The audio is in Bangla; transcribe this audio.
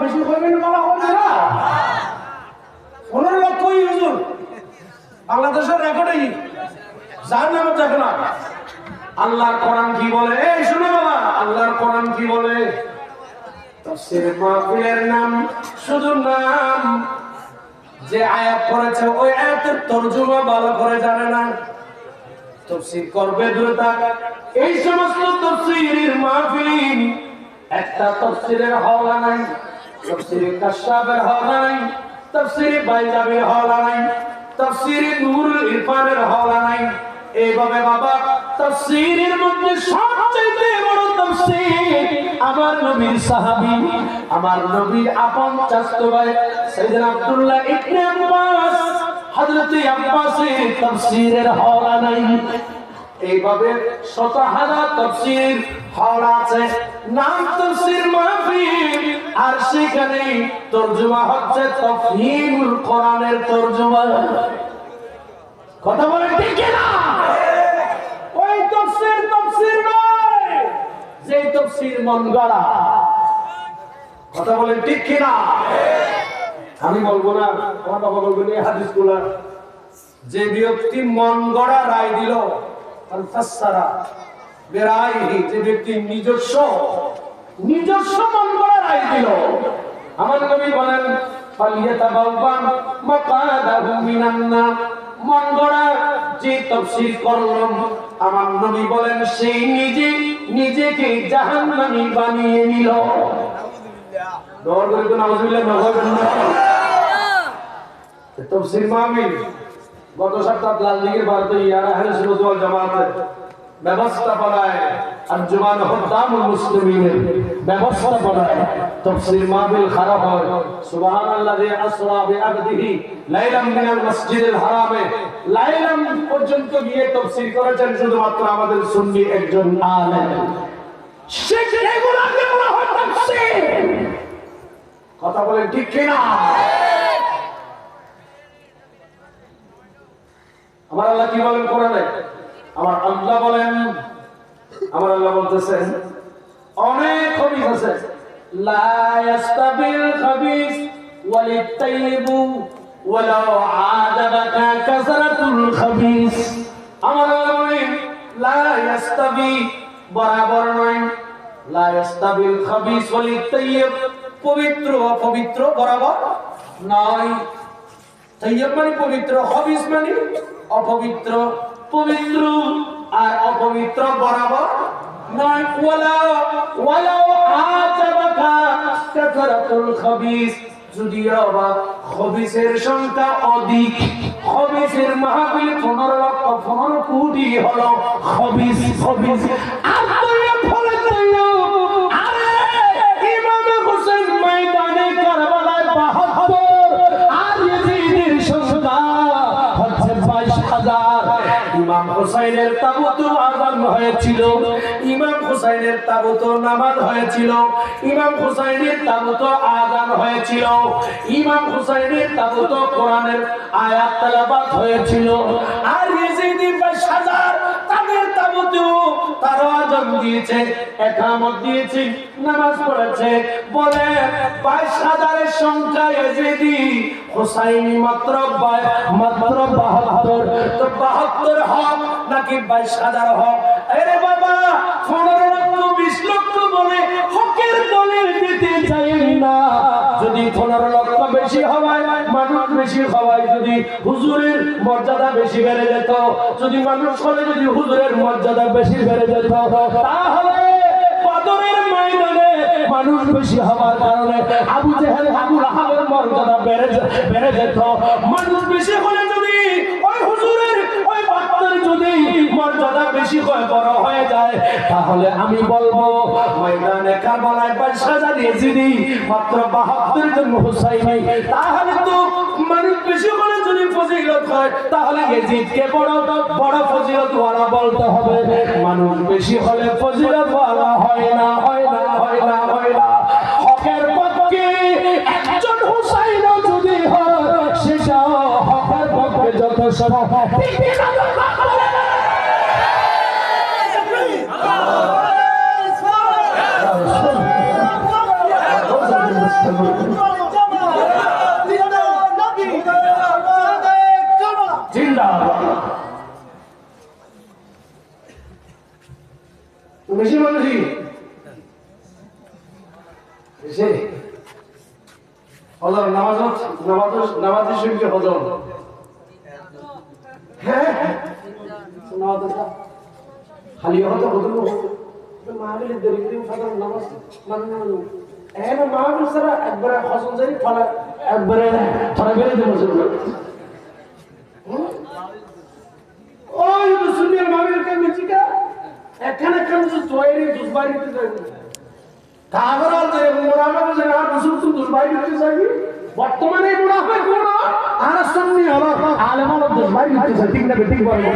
বেশি করবেন বলা হবে না। পনেরো লক্ষই হুজুর। বাংলাদেশের রেকর্ডে যার নামে দেখো না আল্লাহর কোরআন কি বলে? এই, শুনে বাবা, আল্লাহর কোরআন কি বলে? তফসির মাহফিলের নাম, শুধু নাম। যে আয়াত পড়েছে, ওই আয়াতের তর্জমা ভালো করে জানে না। তফসির করবে দূরে থাক। এই সমস্ত তফসিরের মাহফিল, একটা তফসিরের হওয়া নাই। তফসিরে কাশাবের হওয়া নাই, তফসিরে বাইজাবের হওয়া নাই, তফসিরে নূরুল ইরফানের হওয়া নাই। এইভাবে বাবা, তফসিরের মধ্যে সবচেয়ে বড় তফসির আমার নবীর সাহাবী, আমার নবীর আপন চাচতো ভাই, সাইয়েদনা আব্দুল্লাহ ইবনে আব্বাস, হযরত আব্বাসের তাফসীরের হওয়া নাই। এইভাবে শত হাজার তাফসীর হওয়া আছে। নাম তাফসীর মাহফিল। আর সেখানে তরজমা হচ্ছে তাফহিমুল কোরআনের তরজমা। কথা বলেন ঠিক না ওই তাফসীর তাফসীর নয়, যে তাফসীর মন গড়া কথা বলেন ঠিক কিনা? আমি বলব না, আমার বাবা বলবেন, এই হাদিস যে ব্যক্তি মন গড়া রায় দিল যে ব্যক্তি নিজস্ব নিজস্ব মন গড়া রায় দিল। আমার নবী বলেন মন গড়া যে তাফসীর করলাম আমার নবী বলেন সেই নিজে নিজেকে জাহান্নামী বানিয়ে নিল। দৌড় করে তো নাউজুবিল্লাহ না। করবেন তফসির মাহমিল গত সপ্তাহ লাল দিঘির ভারতে ইয়ারা ওয়াল জামাতের ব্যবস্থাপনায় আঞ্জুমান হুদ্দামুল মুসলিমিনের ব্যবস্থাপনায় তফসির মাহফিল খারাপ হয়। সুবহানাল্লাযী আসরা বিআবদিহি লাইলাম মিনাল মসজিদিল হারামে। লাইলাম পর্যন্ত গিয়ে তফসির করেছেন শুধুমাত্র আমাদের সুন্নি একজন আলেম। সে এগুলাকে বলা হয় তফসির। কথা বলেন ঠিক কিনা? আমার আল্লাহ কি বলেন কোরআনে? আমার আল্লাহ বলেন, আমার আল্লাহ বলতেছেন, অনেক খবিস আছে। লা ইয়াস্তাবিল ওয়ালিত তাইয়িবু ওয়ালাউ আদাবাকা কাসরাতুল খাবিস। আমার আল্লাহ বলেন, লা বরাবর নয়। লা ইয়াস্তাবিল ওয়ালিত তাইয়িব পবিত্র অপবিত্র বরাবর নয়। তৈয়ব মানে পবিত্র হবিস মানে অপবিত্র, পবিত্র আর অপবিত্র বরাবর নয়। ওয়ালা ওয়ালা আজাবাকা খাবিস। যদিও বা খবিসের সংখ্যা অধিক, খবিসের মাহফিল পনেরো লক্ষ পনেরো কোটি হলো খবিস খবিস আর তৈয়ব ফলে তৈয়ব আরে ইমাম হোসেন ময়দানে কারবালায় বাহাত্তর আর ইয়াজিদের সংখ্যা হচ্ছে বাইশ হাজার ইমাম হুসাইনের তাবুত আজান হয়েছিল। ইমাম হুসাইনের তাবুত নামাজ হয়েছিল। ইমাম হুসাইনের তাবুত আজান হয়েছিল। ইমাম হুসাইনের তাবুত কোরআনের আয়াত তেলাওয়াত হয়েছিল। আর ইয়াজিদি বাইশ হাজার তাদের তাবুতেও তারা আজান দিয়েছে, একামত দিয়েছে, নামাজ পড়েছে। বলে, বাইশ তো বাহাত্তর হক নাকি বাইশ হাজার হক? আরে বাবা, পনেরো লক্ষ, বিশ লক্ষ বলে হকের দলের দিতে চাই না। যদি পনেরো লক্ষ বেশি হওয়ায়, মানুষ বেশি হওয়ায়, যদি হুজুরের মর্যাদা বেশি বেড়ে যেত, যদি মানুষ হলে যদি হুজুরের মর্যাদা বেশি বেড়ে যেত, তাহলে মানুষ বেশি হওয়ার কারণে আবু জেহেল, আবু রাহাবের মর্যাদা বেড়ে বেড়ে যেত। মানুষ বেশি হলে যদি ওই হুজুরের, ওই বাক্তার যদি মর্যাদা বেশি হয়ে, বড় হয়ে যায়। তাহলে আমি বলব, ময়দানে কারবালায় হাজার এজিদি মাত্র বাহাত্তর জন হুসাইনি। তাহলে তো মানুষ বেশি হলে যদি ফজিলত হয়, তাহলে এজিদকে বড় বড় ফজিলত ওয়ালা বলতে হবে। মানুষ বেশি হলে ফজিলত ওয়ালা হয় না হয় না হয় না হয় না। হকের পক্ষে একজন বেশি মানুষই বেশি হজর নামাজ নামাজ নামাজের সঙ্গে হজর। হ্যাঁ খালি হতো হতো মাহবিলের দেরি করে ফাদার নামাজ। মানে না হ্যাঁ মাহবিল সারা একবারে হজর যাই, ফলা একবারে ফলা বেড়ে দেবো এখানে কেন তো তৈরি দুবাই দিতে যাবে? কাগরাল যে মোরামে বসে আর বসুন তো দুবাই দিতে যাবে? বর্তমানে মোরামে কোন? আর সামনে হলো আলেমান যাবে। ঠিক না, ঠিক বলে